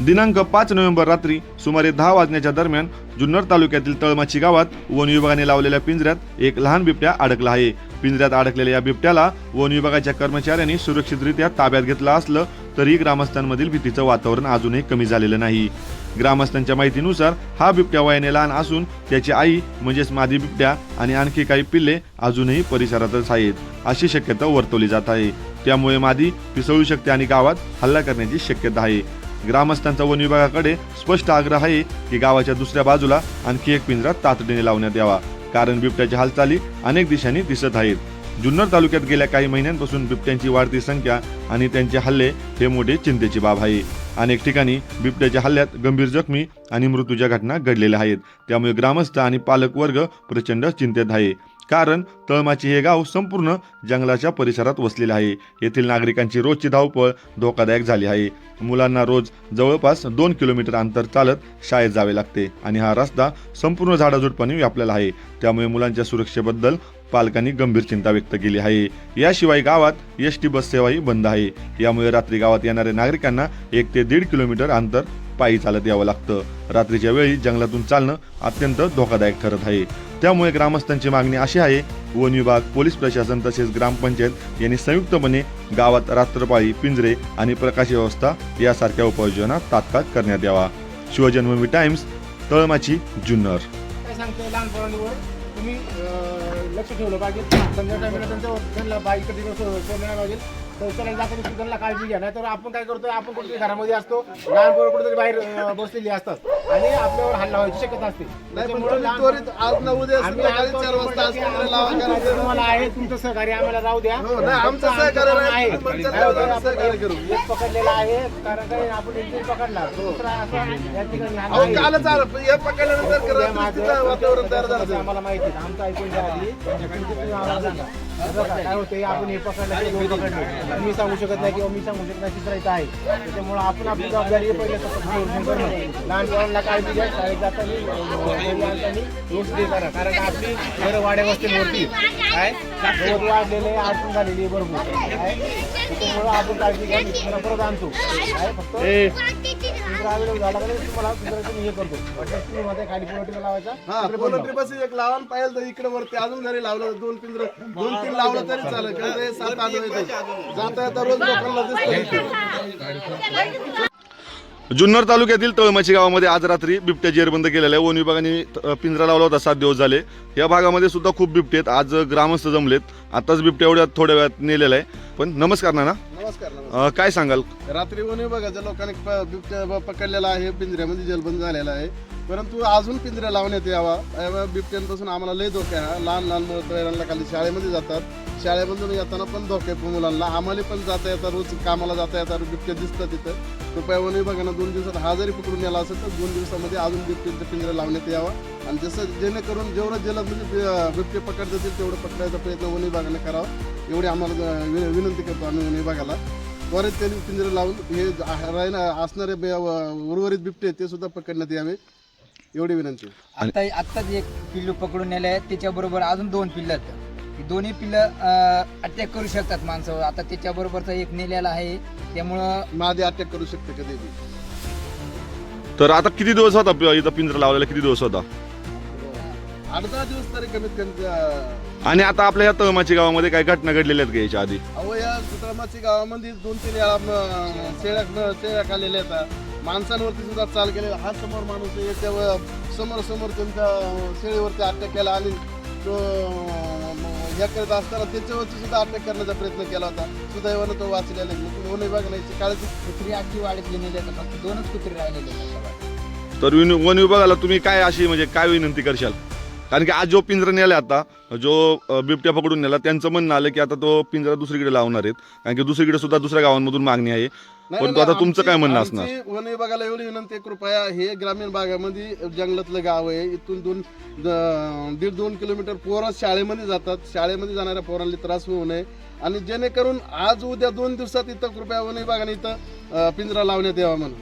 दिनांक पाच नोव्हेंबर रात्री सुमारे दहा वाजण्याच्या दरम्यान जुन्नर तालुक्यातील तळमाची गावात वन विभागाने लावलेल्या पिंजऱ्यात एक लहान बिबट्या अडकला आहे. पिंजऱ्यात अडकलेल्या या बिबट्याला वन विभागाच्या कर्मचाऱ्यांनी सुरक्षितरित्या ताब्यात घेतलं असलं तरी ग्रामस्थांमधील भीतीचं वातावरण अजूनही कमी झालेलं नाही. ग्रामस्थांच्या माहितीनुसार हा बिबट्या वयाने लहान असून त्याची आई म्हणजेच मादी बिबट्या आणि आणखी काही पिल्ले अजूनही परिसरातच आहेत अशी शक्यता वर्तवली जात आहे. त्यामुळे मादी पिसळू शकते आणि गावात हल्ला करण्याची शक्यता आहे. ग्रामस्थांचा वन विभागाकडे स्पष्ट आग्रह आहे की गावाच्या दुसऱ्या बाजूला आणखी एक पिंजरा तातडीने लावण्यात यावा. कारण बिबट्याच्या हालचाली अनेक दिशांनी दिसत आहेत. जुन्नर तालुक्यात गेल्या काही महिन्यांपासून बिबट्यांची वाढती संख्या आणि त्यांचे हल्ले हे मोठे चिंतेची बाब आहे. अनेक ठिकाणी बिबट्याच्या हल्ल्यात गंभीर जखमी आणि मृत्यूच्या घटना घडलेल्या आहेत. त्यामुळे ग्रामस्थ आणि पालक वर्ग प्रचंड चिंतेत आहे. कारण तळमाची हे गाव संपूर्ण जंगलाच्या परिसरात वसलेले आहे. येथील नागरिकांची रोजची धावपळ धोकादायक झाली आहे. मुलांना रोज जवळपास दोन किलोमीटर अंतर चालत शाळेत जावे लागते आणि हा रस्ता संपूर्ण झाडाझुडपाने व्यापलेला आहे. त्यामुळे मुलांच्या सुरक्षेबद्दल पालकांनी गंभीर चिंता व्यक्त केली आहे. याशिवाय गावात एस टी बस सेवाही बंद आहे. यामुळे रात्री गावात येणाऱ्या नागरिकांना एक ते दीड किलोमीटर अंतर पायी चालत यावं लागतं. रात्रीच्या वेळी जंगलातून चालणं अत्यंत धोकादायक ठरत आहे. त्यामुळे ग्रामस्थांची मागणी अशी आहे वन विभाग पोलीस प्रशासन तसेच ग्रामपंचायत यांनी संयुक्तपणे गावात रात्रपाळी पिंजरे आणि प्रकाश व्यवस्था यासारख्या उपाययोजना तात्काळ करण्यात यावा. शिवजन्मभूमी टाइम्स तळमाची जुन्नर. काय सांगतो लहान पोरांवर? तुम्ही लक्ष ठेवलं पाहिजे. संध्याकाळी त्यांना बाईक कधी सोडलं पाहिजे शौचालयात जाताना सुद्धा त्यांना काळजी घ्या. नाहीतर आपण काय करतो आपण कुठेतरी घरामध्ये असतो लहान पोरं कुठेतरी बाहेर बसलेली असतात. आणि आपल्यावर हल्ला व्हायची शक्यता असते. नाही त्याच्यामुळे तुम्ही लहान त्वरित आज न उद्या आम्ही चार वाजता आमचं तुम्हाला आहे तुमचं सहकार्य आम्हाला राहू द्या. हो, नाही, आमचं सहकार्य काम नाही, आहे. आपण सहकार्य करू. एक पकडलेला आहे कारण काय आपण एक दिवस पकडला दुसरा असा या ठिकाणी हा अहो नाही. कालच आलं पण हे पकडल्यानंतर उद्या रात्री माझं तिथं वातावरण तयार झालं त्याचं आम्हाला माहिती आहे. आमचं ऐकून घ्या आधी. तुमचं तुम्ही आम्हाला सांगा. बरं का? काय होतं आपण हे पकडलं ते दोन पकडले मी सांगू शकत नाही किंवा मी सांगू शकत नाही तिसरा इथं आहे त्याच्यामुळे आपण आपली जबाबदारी आहे पहिले तसं नियोजन करणं लहान मुलांना काळजी घ्या शाळेत जाताना घरी आणताना व्यवस्थित करा कारण का आपली घरं वाड्या वस्तीवरती काय गवत वाढलेले अडचण झालेली आहे भरपूर काय आपण काळजी घ्या मी तुम्हाला परत आणतो काय फक्त तुमचा अवेलेबल झाला का नाही तुम्हाला दुसऱ्या तुम्ही हे करतो वाटल्यास तुम्ही माझ्या खाली पोल्ट्री लावायचा हा बस एक लावून पाहिजे तर इकडे वरती अजून जरी लावलं दोन पिंजर दोन तीन लावलं तरी चालेल कारण ते सात आठ येते जाता येता रोज लोकांना दिसतं जुन्नर तालुक्यातील तळमची गावामध्ये आज रात्री बिबट्या जेरबंद केलेला आहे. वन विभागाने पिंजरा लावला होता. सात दिवस झाले. या भागामध्ये सुद्धा खूप बिबटे आहेत. आज ग्रामस्थ जमलेत. आताच बिबट्या एवढ्या थोड्या वेळात नेलेला आहे पण नमस्कार नाना. नमस्कार नमस्कार. अ, काय सांगाल? रात्री वन बघायचं लोकांनी प- बिबट्या ब- पकडलेला आहे पिंजऱ्यामध्ये जलबंद झालेला आहे. परंतु अजून पिंजऱ्या लावण्यात यावा या बिबट्यांपासून आम्हाला लय धोके आहे लहान लहान मुलं खाली शाळेमध्ये जातात. शाळेमधून येताना पण धोके आहे मुलांना. आम्हाला पण जाता येतात रोज कामाला जाता येतात बिबट्या दिसतात तिथं. कृपया वन विभागानं दोन दिवसात हा जरी पकडून नेला असेल तर दोन दिवसामध्ये अजून बिबट्यांचा पिंजरा लावण्यात यावा आणि जसं जेणेकरून जेवढं जलद म्हणजे बि- बिबटे पकडता येतील तेवढं पकडायचा प्रयत्न वन विभागाने करावा. एवढी आम्हाला विन- विनंती करतो आम्ही वन विभागाला. त्वरित त्यांनी पिंजरे लावून हे राहिना असणारे बे- उर्वरित बिबटे आहेत ते सुद्धा पकडण्यात यावे. एवढी विनंती. आता आत्ताच एक पिल्लू पकडून नेलं आहे त्याच्याबरोबर अजून दोन पिल्लं आहेत. ही दोन्ही पिल्लं अटॅक करू शकतात माणसावर आता त्याच्याबरोबरचा एक नेलेला आहे. त्यामुळं मादी अटॅक करू शकते कधी तर आता किती दिवस होता प- इथं पिंजरा लावलेला? किती दिवस होता? दहा दिवस तरी कमीत कमी आणि आता आपल्या या तळमाची गावामध्ये काही घटना घडलेल्या आहेत का याच्या आधी? अहो या सुत्रमाची गावामध्ये दोन तीन वेळा शेळ्या शेळ्या खाल्लेल्या आहेत. माणसांवरती सुद्धा चाल केलेला हा समोर माणूस आहे, याच्या समोर समोर त्यांच्या शेळीवरती अटॅक केला आणि तो हे करत असताना त्याच्यावरती सुद्धा अटॅक करण्याचा प्रयत्न केला होता. सुदैवानं तो वाचलेला नाही वन विभागाने काळजी कुत्री अख्खी वाढत गेलेली आहेत फक्त दोनच कुत्री राहिलेले आहेत. तर विन- वन विभागाला तुम्ही काय अशी म्हणजे काय विनंती करशाल? कारण की आज जो पिंजरा नेला आता जो बिबट्या पकडून नेला त्यांचं म्हणणं आलं की आता तो पिंजरा दुसरीकडे लावणार आहेत. कारण की दुसरीकडे सुद्धा दुसऱ्या गावांमधून मागणी आहे. परंतु आता तुमचं काय म्हणणं असणार? वन विभागाला एवढी विनंती कृपया हे ग्रामीण भागामध्ये जंगलातलं गाव आहे इथून दोन दीड दोन किलोमीटर पोरं शाळेमध्ये जातात. शाळेमध्ये जाणाऱ्या पोरांना त्रास होऊ नये. आणि जेणेकरून आज उद्या दोन दिवसात इथं कृपया वन विभागाने इथं पिंजरा लावण्यात यावा म्हणून.